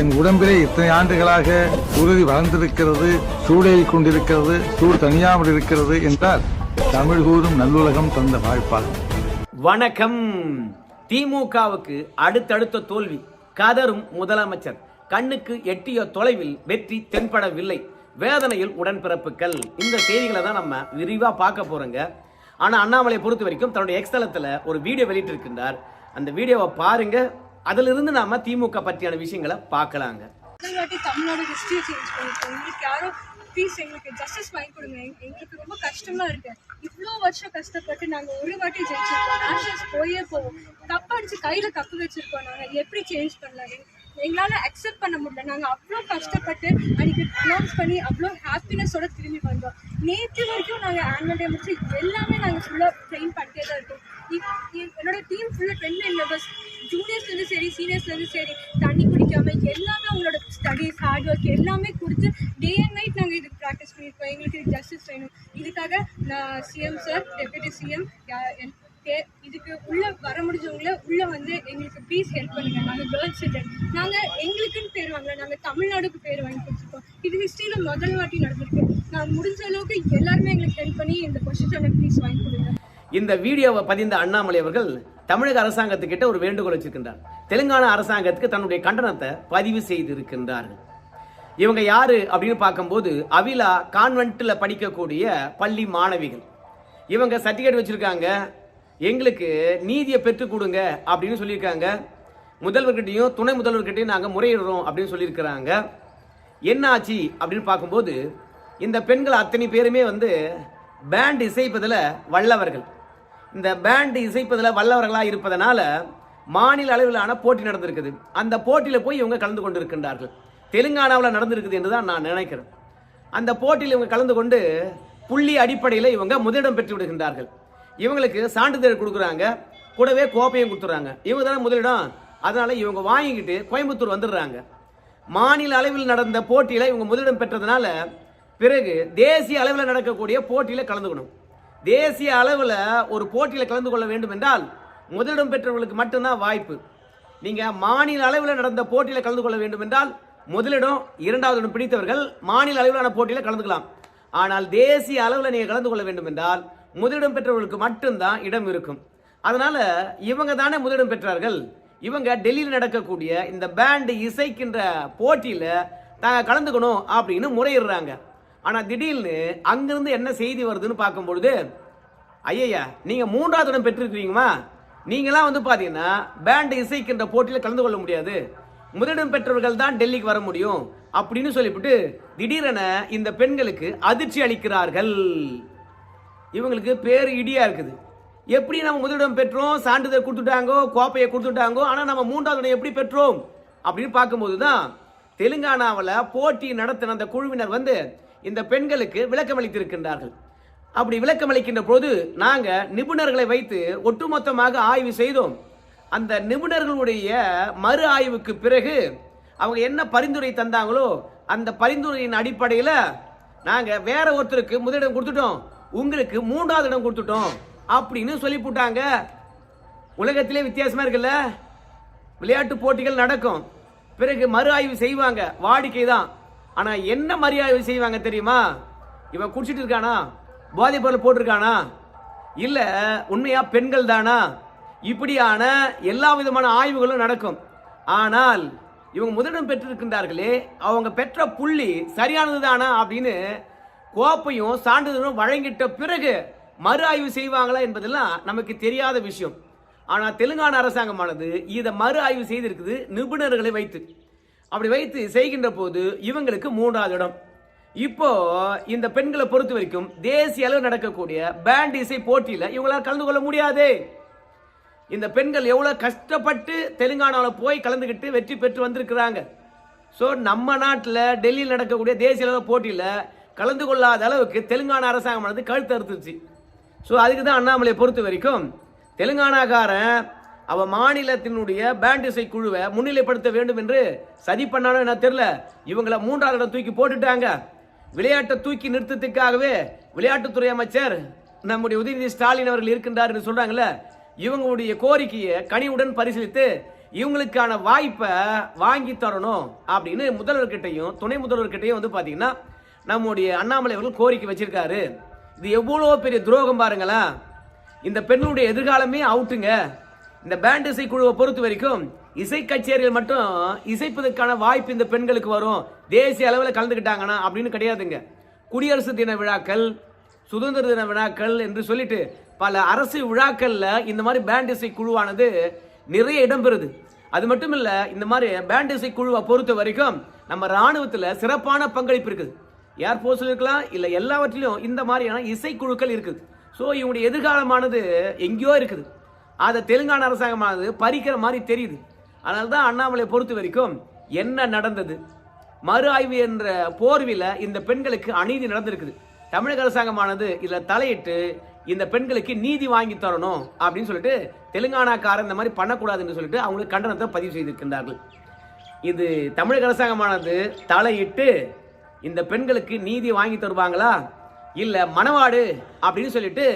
என் உடம்பிலே இத்தனை ஆண்டுகளாக உறுதி வளர்ந்திருக்கிறது சூடேறி கொண்டிருக்கிறது சூடு தனியாமல் இருக்கிறது என்றால் தமிழ் கூறும் நல்லுலகம் தந்த வாய்ப்பாகும் வணக்கம். திமுகவுக்கு அடுத்தடுத்த தோல்வி. கதரும் முதலமைச்சர். கண்ணுக்கு எட்டிய தொலைவில் வெற்றி தென்படவில்லை. வேதனையில் உடன்பிறப்புகள். இந்த செய்திகளை தான் நம்ம விரிவாக பார்க்க போறோங்க. ஆனால் அண்ணாமலை பொறுத்த வரைக்கும் தன்னுடைய எக்ஸ்தலத்தில் ஒரு வீடியோ வெளியிட்டிருக்கின்றார். அந்த வீடியோவை பாருங்க. அதிலிருந்து நாம திமுக பற்றியான விஷயங்களை பார்க்கலாங்க. முதல் வாட்டி தமிழ்நாடு ஹிஸ்டரியை சேஞ்ச் பண்ணிருக்கோம் எங்களுக்கு யாரும் ப்ளீஸ் எங்களுக்கு ஜஸ்டிஸ் வாங்கி கொடுங்க. எங்க- எங்களுக்கு ரொம்ப கஷ்டமா இருக்கு. இவ்வளோ வருஷம் கஷ்டப்பட்டு நாங்கள் ஒரு வாட்டி ஜெயிச்சிருக்கோம். நேஷனல்ஸ் போயே போவோம். கப் அடிச்சு கையில் கப்பு வச்சிருக்கோம் நாங்கள் எப்படி சேஞ்ச் பண்ணலாம்? எங்களால் அக்செப்ட் பண்ண முடியல. நாங்கள் அவ்வளோ கஷ்டப்பட்டு அன்னைக்கு அனௌன்ஸ் பண்ணி அவ்வளோ ஹாப்பினஸோட திரும்பி வந்தோம். நேற்று வரைக்கும் நாங்கள் ஆனுவல் டே முடிச்சு எல்லாமே நாங்கள் ஃபுல்லாக ட்ரெயின் பண்ணிட்டே தான் இருக்கோம். என்னோட டீம் ஃபுல்லாக டென் டுவெல் மெம்பர்ஸ் ஜூனியர்ஸ்லேருந்து சரி சீனியர்ஸ்லேருந்து சரி தண்ணி குடிக்காமல் எல்லாமே அவங்களோட ஸ்டடீஸ் ஹார்ட் ஒர்க் எல்லாமே கொடுத்து டே அண்ட் நைட் நாங்கள் இதுக்கு ப்ராக்டிஸ் பண்ணியிருக்கோம் எங்களுக்கு இது ஜஸ்டிஸ் வேணும். இதுக்காக நான் சிஎம் சார் டெப்யூட்டி சிஎம் இதுக்கு உள்ள வர முடிஞ்சவங்கள உள்ள வந்து எங்களுக்கு ப்ளீஸ் ஹெல்ப் பண்ணுங்க. நாங்கள் கேர்ள்ஸ் சில்ட்ரன் நாங்கள் எங்களுக்குன்னு பேர் வாங்கல. நாங்கள் தமிழ்நாடுக்கு பேர் வாங்கி கொடுத்துருக்கோம். இது ஹிஸ்ட்ரியில் முதல் வாட்டி நடந்திருக்கு. நான் முடிஞ்ச அளவுக்கு எல்லாருமே எங்களுக்கு ஹெல்ப் பண்ணி இந்த பொசிஷனை ப்ளீஸ் வாங்கி கொடுங்க. இந்த வீடியோவை பதிந்த அண்ணாமலை அவர்கள் தமிழக அரசாங்கத்துக்கிட்ட ஒரு வேண்டுகோள் வச்சிருக்கின்றார். தெலுங்கானா அரசாங்கத்துக்கு தன்னுடைய கண்டனத்தை பதிவு செய்திருக்கின்றார்கள். இவங்க யாரு அப்படின்னு பார்க்கும்போது அவிலா கான்வென்ட்டில் படிக்கக்கூடிய பள்ளி மாணவிகள். இவங்க சர்டிஃபிகேட் வச்சிருக்காங்க. எங்களுக்கு நீதியை பெற்றுக் கொடுங்க அப்படின்னு சொல்லியிருக்காங்க. முதல்வர்கிட்டையும் துணை முதல்வர்கிட்டையும் நாங்கள் முறையிடுறோம் அப்படின்னு சொல்லியிருக்கிறாங்க. என்ன ஆச்சு அப்படின்னு பார்க்கும்போது இந்த பெண்கள் அத்தனை பேருமே வந்து பேண்ட் இசைப்பதில் வல்லவர்கள். இந்த பேண்ட் இசைப்பதில் வல்லவர்களாக இருப்பதனால மாநில அளவிலான போட்டி நடந்திருக்குது. அந்த போட்டியில் போய் இவங்க கலந்து கொண்டு இருக்கின்றார்கள் தெலுங்கானாவில் நடந்திருக்குது என்று தான் நான் நினைக்கிறேன். அந்த போட்டியில் இவங்க கலந்து கொண்டு புள்ளி அடிப்படையில் இவங்க முதலிடம் பெற்று விடுகின்றார்கள். இவங்களுக்கு சான்றிதழ் கொடுக்குறாங்க கூடவே கோப்பையும் கொடுத்துட்றாங்க இவங்க தானே முதலிடம். அதனால் இவங்க வாங்கிக்கிட்டு கோயம்புத்தூர் வந்துடுறாங்க. மாநில அளவில் நடந்த போட்டியில் இவங்க முதலிடம் பெற்றதுனால பிறகு தேசிய அளவில் நடக்கக்கூடிய போட்டியில் கலந்துக்கணும். தேசிய அளவில் ஒரு போட்டியில் கலந்து கொள்ள வேண்டும் என்றால் முதலிடம் பெற்றவர்களுக்கு மட்டும்தான் வாய்ப்பு. நீங்கள் மாநில அளவில் நடந்த போட்டியில் கலந்து கொள்ள வேண்டும் என்றால் முதலிடம் இரண்டாவது இடம் பிடித்தவர்கள் மாநில அளவிலான போட்டியில் கலந்துக்கலாம். ஆனால் தேசிய அளவில் நீங்கள் கலந்து கொள்ள வேண்டும் என்றால் முதலிடம் பெற்றவர்களுக்கு மட்டும்தான் இடம் இருக்கும். அதனால இவங்க தானே முதலிடம் பெற்றார்கள். இவங்க டெல்லியில் நடக்கக்கூடிய இந்த பேண்டு இசைக்கின்ற போட்டியில் தாங்க கலந்துக்கணும் அப்படின்னு முறையிடுறாங்க. ஆனால் திடீர்னு அங்கேருந்து என்ன செய்தி வருதுன்னு பார்க்கும்பொழுது ஐயையா நீங்கள் மூன்றாவது இடம் பெற்றிருக்கிறீங்கம்மா. நீங்களாம் வந்து பார்த்தீங்கன்னா பேண்டு இசைக்கின்ற போட்டியில் கலந்து கொள்ள முடியாது. முதலிடம் பெற்றவர்கள் தான் டெல்லிக்கு வர முடியும் அப்படின்னு சொல்லிவிட்டு திடீரென இந்த பெண்களுக்கு அதிர்ச்சி அளிக்கிறார்கள். இவங்களுக்கு பேர் இடியாக இருக்குது. எப்படி நம்ம முதலிடம் பெற்றோம்? சான்றிதழ் கொடுத்துட்டாங்கோ? கோப்பையை கொடுத்துட்டாங்கோ? ஆனால் நம்ம மூன்றாவது இடம் எப்படி பெற்றோம்? அப்படின்னு பார்க்கும்போது தான் தெலுங்கானாவில் போட்டி நடத்தின அந்த குழுவினர் வந்து இந்த பெண்களுக்கு விளக்கம் அளித்திருக்கின்றார்கள் அப்படி விளக்கம் அளிக்கின்ற போது நாங்கள் நிபுணர்களை வைத்து ஒட்டுமொத்தமாக ஆய்வு செய்தோம். அந்த நிபுணர்களுடைய மறு ஆய்வுக்கு பிறகு அவங்க என்ன பரிந்துரை தந்தாங்களோ அந்த பரிந்துரையின் அடிப்படையில் நாங்கள் வேற ஒருத்தருக்கு முதலிடம் கொடுத்துட்டோம். உங்களுக்கு மூன்றாவது இடம் கொடுத்துட்டோம் அப்படின்னு சொல்லி போட்டாங்க. உலகத்திலே வித்தியாசமாக இருக்குல்ல? விளையாட்டு போட்டிகள் நடக்கும். பிறகு மறு ஆய்வு செய்வாங்க. வாடிக்கை தான். ஆனால் என்ன மறு ஆய்வு செய்வாங்க தெரியுமா? இவன் குடிச்சிட்டு இருக்கானா? போதைப் பொருள் போட்டிருக்கானா? இல்லை உண்மையாக பெண்கள் தானா? இப்படியான எல்லா விதமான ஆய்வுகளும் நடக்கும். ஆனால் இவங்க முதலிடம் பெற்றிருக்கின்றார்களே அவங்க பெற்ற புள்ளி சரியானது தானா அப்படின்னு கோப்பையும் சான்றிதழும் வழங்கிட்ட பிறகு மறு ஆய்வு செய்வாங்களா என்பதெல்லாம் நமக்கு தெரியாத விஷயம். ஆனால் தெலுங்கானா அரசாங்கமானது இதை மறு ஆய்வு செய்திருக்குது நிபுணர்களை வைத்து. அப்படி வைத்து செய்கின்ற போது இவங்களுக்கு மூன்றாவது இடம். இப்போ இந்த பெண்களை பொறுத்த வரைக்கும் தேசிய அளவு நடக்கக்கூடிய பேண்ட் இசை போட்டியில் இவங்களால் கலந்து கொள்ள முடியாது. இந்த பெண்கள் எவ்வளோ கஷ்டப்பட்டு தெலுங்கானாவில் போய் கலந்துக்கிட்டு வெற்றி பெற்று வந்திருக்கிறாங்க. ஸோ நம்ம நாட்டில் டெல்லியில் நடக்கக்கூடிய தேசிய அளவு போட்டியில் கலந்து கொள்ளாத அளவுக்கு தெலுங்கானா அரசாங்கமானது கழுத்து அறுத்துருச்சு. ஸோ அதுக்கு தான் அண்ணாமலையை பொறுத்த வரைக்கும் தெலுங்கானாக்காரன் அவன் மாநிலத்தினுடைய பேண்ட் இசை குழுவை முன்னிலைப்படுத்த வேண்டும் என்று சதி பண்ணானோ என்ன தெரியல. இவங்கள மூன்றாவது இடம் தூக்கி போட்டுட்டாங்க. விளையாட்டை தூக்கி நிறுத்தத்துக்காகவே விளையாட்டுத்துறை அமைச்சர் நம்முடைய உதயநிதி ஸ்டாலின் அவர்கள் இருக்கின்றார் என்று சொல்றாங்கல்ல. இவங்களுடைய கோரிக்கையை கனிவுடன் பரிசீலித்து இவங்களுக்கான வாய்ப்பை வாங்கி தரணும் அப்படின்னு முதல்வர்கிட்டையும் துணை முதல்வர்கிட்டையும் வந்து பார்த்தீங்கன்னா நம்முடைய அண்ணாமலை அவர்கள் கோரிக்கை வச்சிருக்காரு. இது எவ்வளோ பெரிய துரோகம் பாருங்களேன் இந்த பெண்ணுடைய எதிர்காலமே அவுட்டுங்க. இந்த பேண்ட் இசை குழுவை பொறுத்த வரைக்கும் இசை கச்சேரிகள் மட்டும் இசைப்பதற்கான வாய்ப்பு இந்த பெண்களுக்கு வரும். தேசிய அளவில் கலந்துக்கிட்டாங்கன்னா அப்படின்னு கிடையாதுங்க. குடியரசு தின விழாக்கள் சுதந்திர தின விழாக்கள் என்று சொல்லிட்டு பல அரசு விழாக்களில் இந்த மாதிரி பேண்ட் இசை குழுவானது நிறைய இடம்பெறுது அது மட்டும் இல்லை இந்த மாதிரி பேண்ட் இசை குழுவை பொறுத்த வரைக்கும் நம்ம இராணுவத்தில் சிறப்பான பங்களிப்பு இருக்குது. ஏர்ஃபோர்ஸில் இருக்கலாம் இல்லை எல்லாவற்றிலும் இந்த மாதிரியான இசைக்குழுக்கள் இருக்குது. ஸோ இவங்களுடைய எதிர்காலமானது எங்கேயோ இருக்குது. அதை தெலுங்கானா அரசாங்கமானது பறிக்கிற மாதிரி தெரியுது. அதனால தான் அண்ணாமலை பொறுத்த வரைக்கும் என்ன நடந்தது? மறு ஆய்வு என்ற போர்வில் இந்த பெண்களுக்கு அநீதி நடந்திருக்குது. தமிழக அரசாங்கமானது இதில் தலையிட்டு இந்த பெண்களுக்கு நீதி வாங்கி தரணும் அப்படின்னு சொல்லிட்டு தெலுங்கானாக்காரன் இந்த மாதிரி பண்ணக்கூடாதுன்னு சொல்லிட்டு அவங்களுக்கு கண்டனத்தை பதிவு செய்திருக்கின்றார்கள். இது தமிழக அரசாங்கமானது தலையிட்டு இந்த பெண்களுக்கு நீதி வாங்கி தருவாங்களா? இல்லை மணவாடு அப்படின்னு சொல்லிட்டு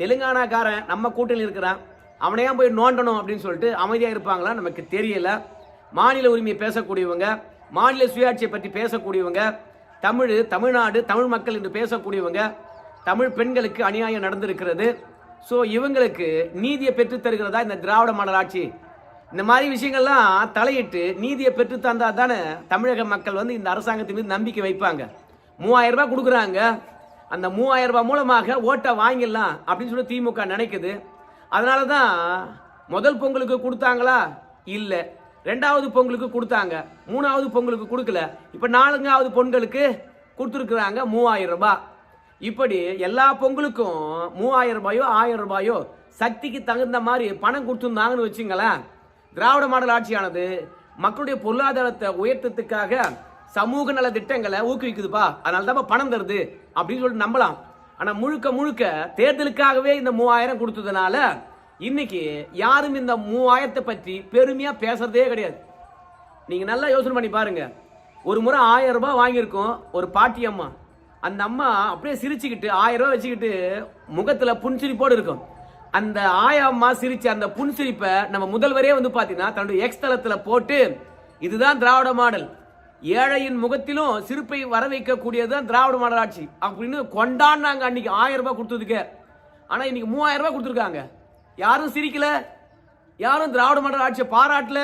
தெலுங்கானாக்காரன் நம்ம கூட்டணியில் இருக்கிறான். அவனையா போய் நோண்டணும் அப்படின்னு சொல்லிட்டு அமைதியாக இருப்பாங்களா? நமக்கு தெரியல. மாநில உரிமையை பேசக்கூடியவங்க மாநில சுயாட்சியை பற்றி பேசக்கூடியவங்க தமிழ் தமிழ்நாடு தமிழ் மக்கள் என்று பேசக்கூடியவங்க தமிழ் பெண்களுக்கு அநியாயம் நடந்திருக்கிறது. ஸோ இவங்களுக்கு நீதியை பெற்றுத்தருகிறதா இந்த திராவிட மாடல் ஆட்சி? இந்த மாதிரி விஷயங்கள்லாம் தலையிட்டு நீதியை பெற்று தந்தா தானே தமிழக மக்கள் வந்து இந்த அரசாங்கத்தின் மீது நம்பிக்கை வைப்பாங்க. மூவாயிரம் ரூபாய் கொடுக்குறாங்க. அந்த மூவாயிரம் ரூபாய் மூலமாக ஓட்டை வாங்கிடலாம் அப்படின்னு சொல்லி திமுக நினைக்குது. அதனால தான் முதல் பொங்கலுக்கு கொடுத்தாங்களா? இல்லை. ரெண்டாவது பொங்கலுக்கு கொடுத்தாங்க. மூணாவது பொங்கலுக்கு கொடுக்கல. இப்போ நாலுங்காவது பொங்கலுக்கு கொடுத்துருக்குறாங்க மூவாயிரம் ரூபாய். இப்படி எல்லா பொங்கலுக்கும் மூவாயிரம் ரூபாயோ ஆயிரம் ரூபாயோ சக்திக்கு தகுந்த மாதிரி பணம் கொடுத்துருந்தாங்கன்னு வச்சுங்களேன். திராவிட மாடல் ஆட்சியானது மக்களுடைய பொருளாதாரத்தை உயர்த்தத்துக்காக சமூக நல திட்டங்களை ஊக்குவிக்குதுப்பா. அதனால தான் பணம் தருது அப்படின்னு சொல்லிட்டு நம்பலாம். ஆனால் முழுக்க முழுக்க தேர்தலுக்காகவே இந்த மூவாயிரம் கொடுத்ததுனால இன்னைக்கு யாரும் இந்த மூவாயிரத்தை பற்றி பெருமையாக பேசுறதே கிடையாது. நீங்கள் நல்லா யோசனை பண்ணி பாருங்க. ஒரு முறை ஆயிரம் ரூபாய் வாங்கியிருக்கோம் ஒரு பாட்டி அம்மா. அந்த அம்மா அப்படியே சிரிச்சுக்கிட்டு ஆயிரம் ரூபாய் வச்சுக்கிட்டு முகத்தில் புன்சிரிப்போடு இருக்கும். அந்த ஆயா அம்மா சிரிச்ச அந்த புன்சிரிப்பை நம்ம முதல்வரே வந்து பார்த்தீங்கன்னா தன்னுடைய எக்ஸ் தளத்தில் போட்டு இதுதான் திராவிட மாடல். ஏழையின் முகத்திலும் சிரிப்பை வர வைக்கக்கூடியதுதான் திராவிட மாடல் ஆட்சி. அப்படின்னு கொண்டாடினாங்க அன்னைக்கு ஆயிரம் ரூபாய் கொடுத்ததுக்கு. ஆனால் இன்னைக்கு மூவாயிரம் ரூபாய் கொடுத்துருக்காங்க. யாரும் சிரிக்கல. யாரும் திராவிட மாடல் ஆட்சியை பாராட்டல.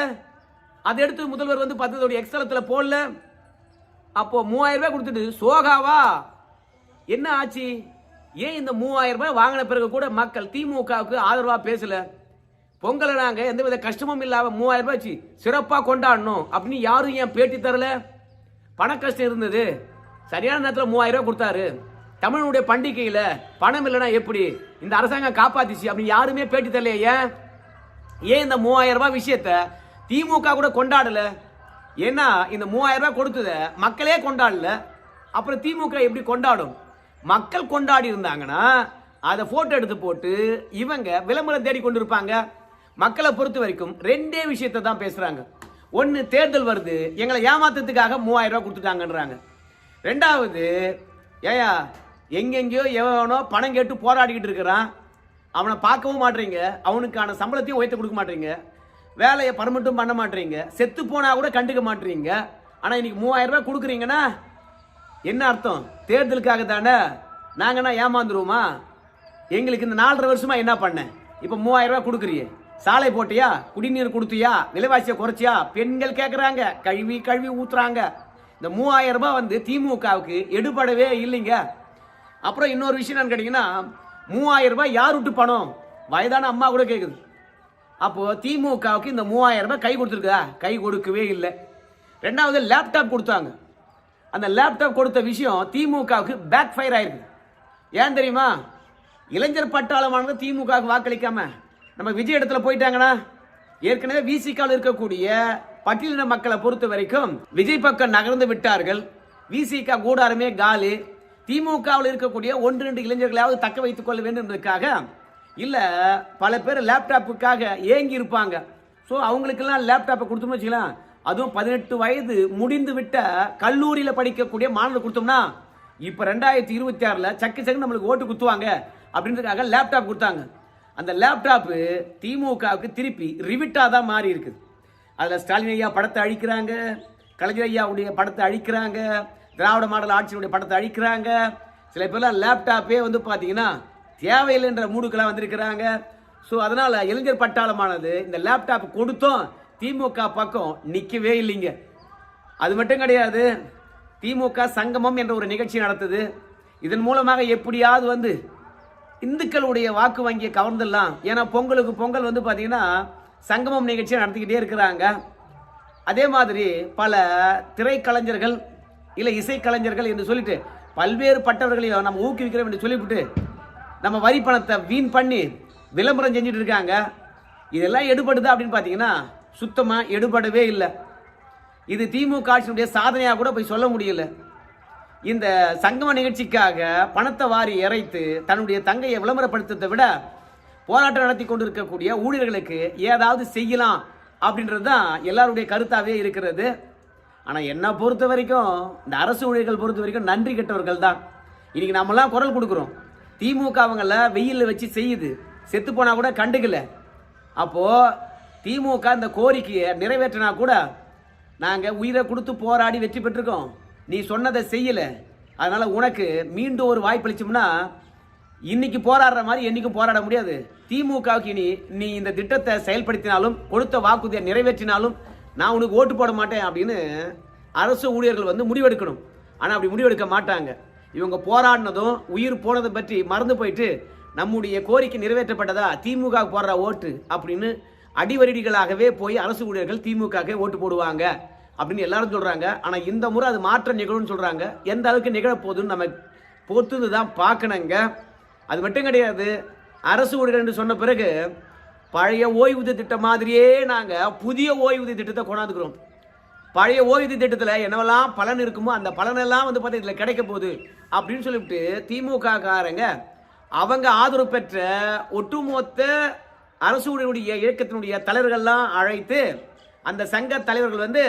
அதை எடுத்து முதல்வர் வந்து பத்ததோடைய எக்ஸ்தலத்துல போடல. அப்போ மூவாயிரம் ரூபாய் கொடுத்துட்டு சோகாவா? என்ன ஆச்சு? ஏன் இந்த மூவாயிரம் ரூபாய் வாங்கின பிறகு கூட மக்கள் திமுகவுக்கு ஆதரவாக பேசல? பொங்கலை நாங்கள் எந்தவித கஷ்டமும் இல்லாமல் மூவாயிரம் ரூபாய் வச்சு சிறப்பாக கொண்டாடணும் அப்படின்னு யாரும் ஏன் பேட்டி தரல? பண கஷ்டம் இருந்தது. சரியான நேரத்தில் மூவாயிரம் ரூபாய் கொடுத்தாரு. தமிழனுடைய பண்டிகையில் பணம் இல்லைன்னா எப்படி? இந்த அரசாங்கம் காப்பாத்திச்சு அப்படின்னு யாருமே பேட்டி தரலையே ஏன்? ஏன் இந்த மூவாயிரம் ரூபாய் விஷயத்த திமுக கூட கொண்டாடல? ஏன்னா இந்த மூவாயிரம் ரூபாய் கொடுத்தத மக்களே கொண்டாடல. அப்புறம் திமுக எப்படி கொண்டாடும்? மக்கள் கொண்டாடி இருந்தாங்கன்னா அதை போட்டோ எடுத்து போட்டு இவங்க விளம்பரம் தேடி கொண்டு இருப்பாங்க மக்களை பொறுத்த வரைக்கும் ரெண்டே விஷயத்தை தான் பேசுறாங்க. ஒன்று தேர்தல் வருது. எங்களை ஏமாத்துறதுக்காக மூவாயிரம் ரூபா கொடுத்துட்டாங்கன்றாங்க. ரெண்டாவது ஏயா எங்கெங்கேயோ எவனோ பணம் கேட்டு போராடிக்கிட்டு இருக்கிறான். அவனை பார்க்கவும் மாட்டீங்க. அவனுக்கான சம்பளத்தையும் உயர்த்த கொடுக்க மாட்டீங்க. வேலையை பர்மட்டும் பண்ண மாட்டீங்க. செத்து போனா கூட கண்டுக்க மாட்டீங்க. ஆனால் இன்னைக்கு மூவாயிரம் ரூபாய் கொடுக்குறீங்கன்னா என்ன அர்த்தம்? தேர்தலுக்காக தானே நாங்கன்னா ஏமாந்துருவோமா? எங்களுக்கு இந்த நாலரை வருஷமா என்ன பண்ண? இப்போ மூவாயிரம் ரூபாய் கொடுக்குறியே. சாலை போட்டியா? குடிநீர் கொடுத்தியா? விலைவாசியை குறைச்சியா? பெண்கள் கேட்குறாங்க கழுவி கழுவி ஊத்துறாங்க. இந்த மூவாயிரம் ரூபாய் வந்து திமுகவுக்கு எடுபடவே இல்லைங்க. அப்புறம் இன்னொரு விஷயம் என்னன்னு கேட்டிங்கன்னா மூவாயிரம் ரூபாய் யார் விட்டு பணம்? வயதான அம்மா கூட கேட்குது அப்போது திமுகவுக்கு இந்த மூவாயிரம் ரூபாய் கை கொடுத்துருக்கா கை கொடுக்கவே இல்லை. ரெண்டாவது லேப்டாப் கொடுத்தாங்க. அந்த லேப்டாப் கொடுத்த விஷயம் திமுகவுக்கு பேக் ஃபயர் ஆயிருக்கு. ஏன் தெரியுமா? இளைஞர் பட்டாளமானது திமுகவுக்கு வாக்களிக்காம நம்ம விஜய் இடத்துல போயிட்டாங்கன்னா ஏற்கனவே விசிகாவில் இருக்கக்கூடிய பட்டியலின மக்களை பொறுத்த வரைக்கும் விஜய் பக்கம் நகர்ந்து விட்டார்கள். விசிகா கூடாரமே காலி. திமுகவில் இருக்கக்கூடிய ஒன்று ரெண்டு இளைஞர்களாவது தக்க வைத்துக் கொள்ள வேண்டும்ன்றதுக்காக இல்லை பல பேர் லேப்டாப்புக்காக ஏங்கி இருப்பாங்க. ஸோ அவங்களுக்கெல்லாம் லேப்டாப்பை கொடுத்தோம்னு வச்சுக்கலாம். அதுவும் பதினெட்டு வயது முடிந்து விட்ட கல்லூரியில் படிக்கக்கூடிய மாணவர்கள் கொடுத்தோம்னா இப்போ ரெண்டாயிரத்தி இருபத்தி ஆறில் சக்கு சக்கு நம்மளுக்கு ஓட்டு குத்துவாங்க அப்படின்றதுக்காக லேப்டாப் கொடுத்தாங்க. அந்த லேப்டாப்பு திமுகவுக்கு திருப்பி ரிவிட்டாக தான் மாறி இருக்குது. அதில் ஸ்டாலின் ஐயா படத்தை அழிக்கிறாங்க கலைஞர் ஐயாவுடைய படத்தை அழிக்கிறாங்க திராவிட மாடல் ஆட்சியினுடைய படத்தை அழிக்கிறாங்க. சில பேர்லாம் லேப்டாப்பே வந்து பார்த்தீங்கன்னா தேவையில்லைன்ற மூடுக்கெல்லாம் வந்திருக்கிறாங்க. ஸோ அதனால் இளைஞர் பட்டாளமானது இந்த லேப்டாப் கொடுத்தோம் திமுக பக்கம் நிற்கவே இல்லைங்க. அது மட்டும் கிடையாது திமுக சங்கமம் என்ற ஒரு நிகழ்ச்சி நடத்துது. இதன் மூலமாக எப்படியாவது வந்து இந்துக்களுடைய வாக்கு வங்கியை கவர்ந்துடலாம். ஏன்னா பொங்கலுக்கு பொங்கல் வந்து பார்த்தீங்கன்னா சங்கமம் நிகழ்ச்சி நடத்திக்கிட்டே இருக்கிறாங்க. அதே மாதிரி பல திரைக்கலைஞர்கள் இல்லை இசைக்கலைஞர்கள் என்று சொல்லிட்டு பல்வேறு பட்டவர்களையும் நம்ம ஊக்குவிக்கிறோம் என்று சொல்லிவிட்டு நம்ம வரி பணத்தை வீண் பண்ணி விளம்பரம் செஞ்சுட்டு இருக்காங்க. இதெல்லாம் எடுபடுதா அப்படின்னு பார்த்தீங்கன்னா சுத்தமாக எடுபடவே இல்லை. இது திமுக ஆட்சியினுடைய சாதனையாக கூட போய் சொல்ல முடியல. இந்த சங்கம நிகழ்ச்சிக்காக பணத்தை வாரி இறைத்து தன்னுடைய தங்கையை விளம்பரப்படுத்துறதை விட போராட்டம் நடத்தி கொண்டிருக்கக்கூடிய ஊழியர்களுக்கு ஏதாவது செய்யலாம் அப்படின்றது தான் எல்லாருடைய கருத்தாகவே இருக்கிறது. ஆனால் என்னை பொறுத்த வரைக்கும் இந்த அரசு ஊழியர்கள் பொறுத்த வரைக்கும் நன்றி கெட்டவர்கள் தான். இன்றைக்கி நம்மலாம் குரல் கொடுக்குறோம். திமுக அவங்கள வெயிலில் வச்சு செய்யுது. செத்து போனால் கூட கண்டுக்கல. அப்போது திமுக இந்த கோரிக்கையை நிறைவேற்றினா கூட நாங்கள் உயிரை கொடுத்து போராடி வெற்றி பெற்றிருக்கோம். நீ சொன்னதை செய்யலை. அதனால் உனக்கு மீண்டும் ஒரு வாய்ப்பு அளிச்சோம்னா இன்னைக்கு போராடுற மாதிரி என்னைக்கும் போராட முடியாது. திமுகவுக்கு இனி நீ இந்த திட்டத்தை செயல்படுத்தினாலும் கொடுத்த வாக்குறுதியை நிறைவேற்றினாலும் நான் உனக்கு ஓட்டு போட மாட்டேன் அப்படின்னு அரசு ஊழியர்கள் வந்து முடிவெடுக்கணும். ஆனால் அப்படி முடிவெடுக்க மாட்டாங்க. இவங்க போராடினதும் உயிர் போனதை பற்றி மறந்து போயிட்டு நம்முடைய கோரிக்கை நிறைவேற்றப்பட்டதா திமுக போடுற ஓட்டு அப்படின்னு அடிவரடிகளாகவே போய் அரசு ஊழியர்கள் திமுகவே ஓட்டு போடுவாங்க அப்படின்னு எல்லாரும் சொல்கிறாங்க ஆனால் இந்த முறை அது மாற்றம் நிகழும்னு சொல்கிறாங்க எந்த அளவுக்கு நிகழப்போகுதுன்னு நம்ம பொறுத்து தான் பார்க்கணுங்க. அது மட்டும் கிடையாது. அரசு ஊழியர் என்று சொன்ன பிறகு பழைய ஓய்வூதிய திட்டம் மாதிரியே நாங்கள் புதிய ஓய்வூதிய திட்டத்தை கொண்டாந்துக்கிறோம். பழைய ஓய்வூதிய திட்டத்தில் என்னவெல்லாம் பலன் இருக்குமோ அந்த பலனெல்லாம் வந்து பார்த்தா இதில் கிடைக்க போகுது அப்படின்னு சொல்லிவிட்டு திமுக காரங்க அவங்க ஆதரவு பெற்ற ஒட்டுமொத்த அரசுடைய இயக்கத்தினுடைய தலைவர்கள்லாம் அழைத்து அந்த சங்க தலைவர்கள் வந்து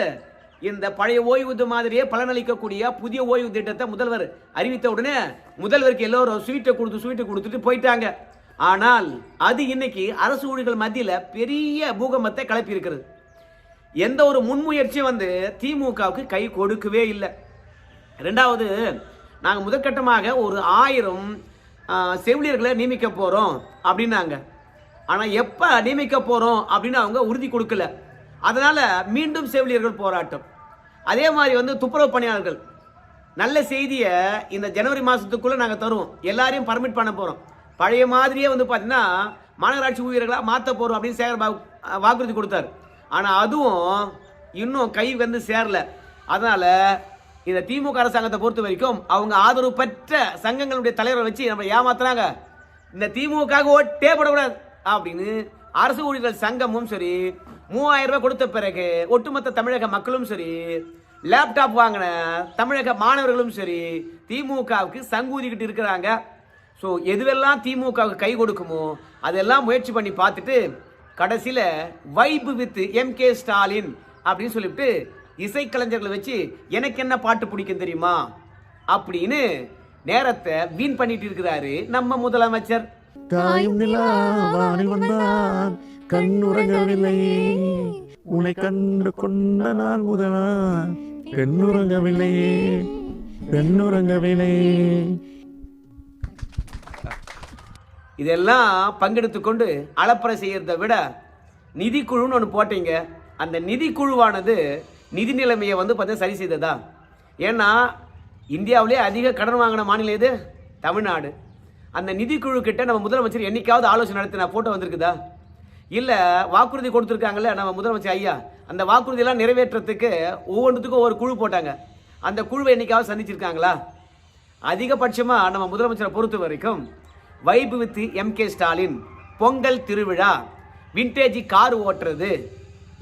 இந்த பழைய ஓய்வூதிய மாதிரியே பலனளிக்கக்கூடிய புதிய ஓய்வு திட்டத்தை முதல்வர் அறிவித்த உடனே முதல்வருக்கு எல்லோரும் ஸ்வீட்டை கொடுத்து ஸ்வீட்டை கொடுத்துட்டு போயிட்டாங்க. ஆனால் அது இன்னைக்கு அரசு ஊழியர்கள் மத்தியில் பெரிய பூகம்பத்தை கிளப்பி இருக்கிறது எந்த ஒரு முன்முயற்சியும் வந்து திமுகவுக்கு கை கொடுக்கவே இல்லை. ரெண்டாவது நாங்கள் முதற்கட்டமாக ஒரு ஆயிரம் செவிலியர்களை நியமிக்க போகிறோம் அப்படின்னாங்க. ஆனால் எப்போ நியமிக்க போகிறோம் அப்படின்னு அவங்க உறுதி கொடுக்கல. அதனால் மீண்டும் செவிலியர்கள் போராட்டம். அதே மாதிரி வந்து துப்புரவு பணியாளர்கள். நல்ல செய்தியை இந்த ஜனவரி மாதத்துக்குள்ளே நாங்கள் தருவோம். எல்லாரையும் பர்மிட் பண்ண போகிறோம் பழைய மாதிரியே வந்து பார்த்தீங்கன்னா மாநகராட்சி ஊழியர்களாக மாற்ற போகிறோம் அப்படின்னு சேகர் வாக்குறுதி கொடுத்தாரு. ஆனால் அதுவும் இன்னும் கை வந்து சேரல. அதனால் இந்த திமுக அரசாங்கத்தை பொறுத்த வரைக்கும் அவங்க ஆதரவு பெற்ற சங்கங்களுடைய தலைவரை வச்சு நம்ம ஏமாத்துறாங்க. இந்த திமுக ஓட்டே போடக்கூடாது. அப்படின்னு அரசு ஊழியர்கள் சங்கமும் சரி மூவாயிரம் ரூபாய் கொடுத்த பிறகு ஒட்டுமொத்த தமிழக மக்களும் சரி லேப்டாப் வாங்கின தமிழக மாணவர்களும் சரி திமுகவுக்கு சங்கூதிக்கிட்டு இருக்கிறாங்க. ஸோ எதுவெல்லாம் திமுகவுக்கு கை கொடுக்குமோ அதெல்லாம் முயற்சி பண்ணி பார்த்துட்டு கடைசியில் vibe with M K Stalin அப்படின்னு சொல்லிவிட்டு இசைக்கலைஞர்களை வச்சு எனக்கு என்ன பாட்டு பிடிக்கும் தெரியுமா? அப்படின்னு நேரத்தை வீண் பண்ணிட்டு இருக்கிறாரு நம்ம முதலமைச்சர். காயும் நிலா வானில் வந்தான். கண்ணுறங்கவில்லை உன்னை கண்டு கொண்ட நாள் முதலா. கண்ணுறங்கவில்லையே கண்ணுறங்கவில்லை இதெல்லாம் பங்கெடுத்து கொண்டு அலப்பறை செய்யறதை விட நிதிக்குழுன்னு ஒன்று போட்டீங்க. அந்த நிதிக்குழுவானது நிதி நிலைமையை வந்து பார்த்தா சரி செய்ததா? ஏன்னா இந்தியாவிலே அதிக கடன் வாங்கின மாநிலம் எது? தமிழ்நாடு. அந்த நிதிக்குழு கிட்ட நம்ம முதலமைச்சர் என்னைக்காவது ஆலோசனை நடத்தின போட்டோ வந்திருக்குதா? இல்லை வாக்குறுதி கொடுத்துருக்காங்கல்ல நம்ம முதலமைச்சர் ஐயா. அந்த வாக்குறுதியெல்லாம் நிறைவேற்றுறதுக்கு ஒவ்வொன்றுத்துக்கும் ஒவ்வொரு குழு போட்டாங்க. அந்த குழுவை என்னைக்காவது சந்திச்சிருக்காங்களா? அதிகபட்சமாக நம்ம முதலமைச்சரை பொறுத்த வரைக்கும் vibe with MK Stalin Pongal திருவிழா விண்டேஜ் கார் ஓட்டுறது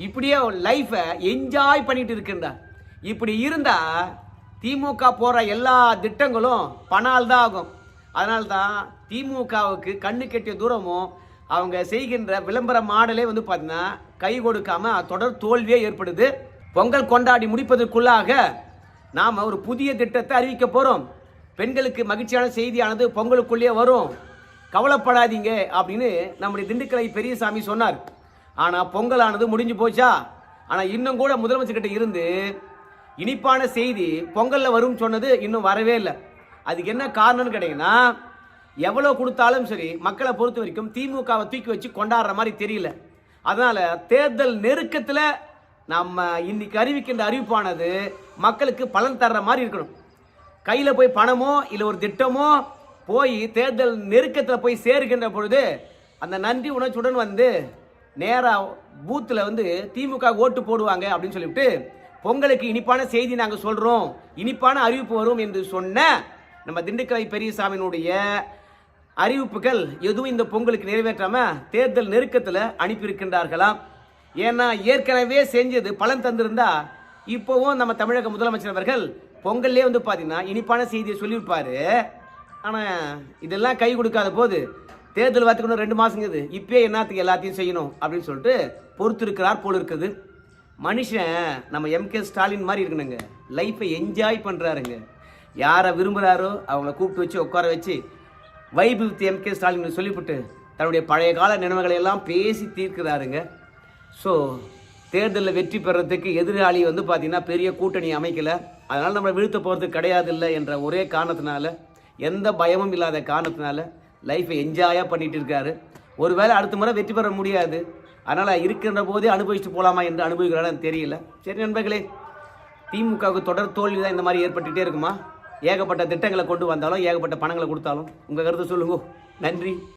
இப்படியே லைஃப்பை என்ஜாய் பண்ணிட்டு இருக்கின்றார் இப்படி இருந்தால் திமுக போகிற எல்லா திட்டங்களும் பணால் தான் ஆகும். அதனால தான் திமுகவுக்கு கண்ணு கெட்டிய தூரமும் அவங்க செய்கின்ற விளம்பர மாடலே வந்து பார்த்தீங்கன்னா கை கொடுக்காம தொடர் தோல்வியே ஏற்படுது. பொங்கல் கொண்டாடி முடிப்பதற்குள்ளாக நாம் ஒரு புதிய திட்டத்தை அறிவிக்க போகிறோம் பெண்களுக்கு மகிழ்ச்சியான செய்தியானது பொங்கலுக்குள்ளேயே வரும். கவலைப்படாதீங்க அப்படின்னு நம்முடைய திண்டுக்கலை பெரியசாமி சொன்னார். ஆனால் பொங்கலானது முடிஞ்சு போச்சா? ஆனால் இன்னும் கூட முதலமைச்சர் கிட்ட இருந்து இனிப்பான செய்தி பொங்கலில் வரும்னு சொன்னது இன்னும் வரவே இல்லை. அதுக்கு என்ன காரணம்னு கேட்டீங்கன்னா எவ்வளோ கொடுத்தாலும் சரி மக்களை பொறுத்த வரைக்கும் திமுகவை தூக்கி வச்சு கொண்டாடுற மாதிரி தெரியல. அதனால் தேர்தல் நெருக்கத்தில் நம்ம இன்னைக்கு அறிவிக்கின்ற அறிவிப்பானது மக்களுக்கு பலன் தர்ற மாதிரி இருக்கணும். கையில் போய் பணமோ இல்லை ஒரு திட்டமோ போய் தேர்தல் நெருக்கத்தில் போய் சேருகின்ற பொழுது அந்த நன்றி உணர்ச்சியுடன் வந்து நேராக பூத்தில் வந்து திமுக ஓட்டு போடுவாங்க அப்படின்னு சொல்லிவிட்டு பொங்கலுக்கு இனிப்பான செய்தி நாங்கள் சொல்கிறோம் இனிப்பான அறிவிப்பு வரும் என்று சொன்ன நம்ம திண்டுக்கலை பெரியசாமியினுடைய அறிவிப்புகள் எதுவும் இந்த பொங்கலுக்கு நிறைவேற்றாமல் தேர்தல் நெருக்கத்தில் அனுப்பியிருக்கின்றார்களாம் ஏன்னா ஏற்கனவே செஞ்சது பலன் தந்திருந்தா இப்போவும் நம்ம தமிழக முதலமைச்சர் அவர்கள் பொங்கல்லே வந்து பார்த்தீங்கன்னா இனிப்பான செய்தியை சொல்லியிருப்பார். ஆனால் இதெல்லாம் கை கொடுக்காத போது தேர்தல் வரத்துக்கு ரெண்டு மாதங்குது இப்பயே என்னத்துக்கு எல்லாத்தையும் செய்யணும் அப்படின்னு சொல்லிட்டு பொறுத்திருக்கிறார் போல் இருக்குது. மனுஷன் நம்ம எம்கே ஸ்டாலின் மாதிரி இருக்கணுங்க. லைஃப்பை என்ஜாய் பண்ணுறாருங்க யாரை விரும்புகிறாரோ அவங்கள கூப்பிட்டு வச்சு உட்கார வச்சு வைப் வித் எம்கே ஸ்டாலின் சொல்லிவிட்டு தன்னுடைய பழைய கால நினைவுகளை எல்லாம் பேசி தீர்க்கிறாருங்க. ஸோ தேர்தலில் வெற்றி பெறத்துக்கு எதிராளி வந்து பார்த்திங்கன்னா பெரிய கூட்டணி அமைக்கலை. அதனால் நம்மளை வீழ்த்த போகிறது கிடையாது இல்லை என்ற ஒரே காரணத்தினால எந்த பயமும் இல்லாத காரணத்தினால லைஃப்பை என்ஜாயாக பண்ணிட்டு இருக்காரு. ஒருவேளை அடுத்த முறை வெற்றி பெற முடியாது. அதனால் இருக்கின்ற போதே அனுபவிச்சுட்டு போகலாமா என்று அனுபவிக்கிறான்னு தெரியல. சரி நண்பர்களே திமுகவுக்கு தொடர் தோல்வி தான் இந்த மாதிரி ஏற்பட்டுகிட்டே இருக்குமா? ஏகப்பட்ட திட்டங்களை கொண்டு வந்தாலும் ஏகப்பட்ட பணங்களை கொடுத்தாலும் உங்கள் கருத்து சொல்லுங்க. நன்றி.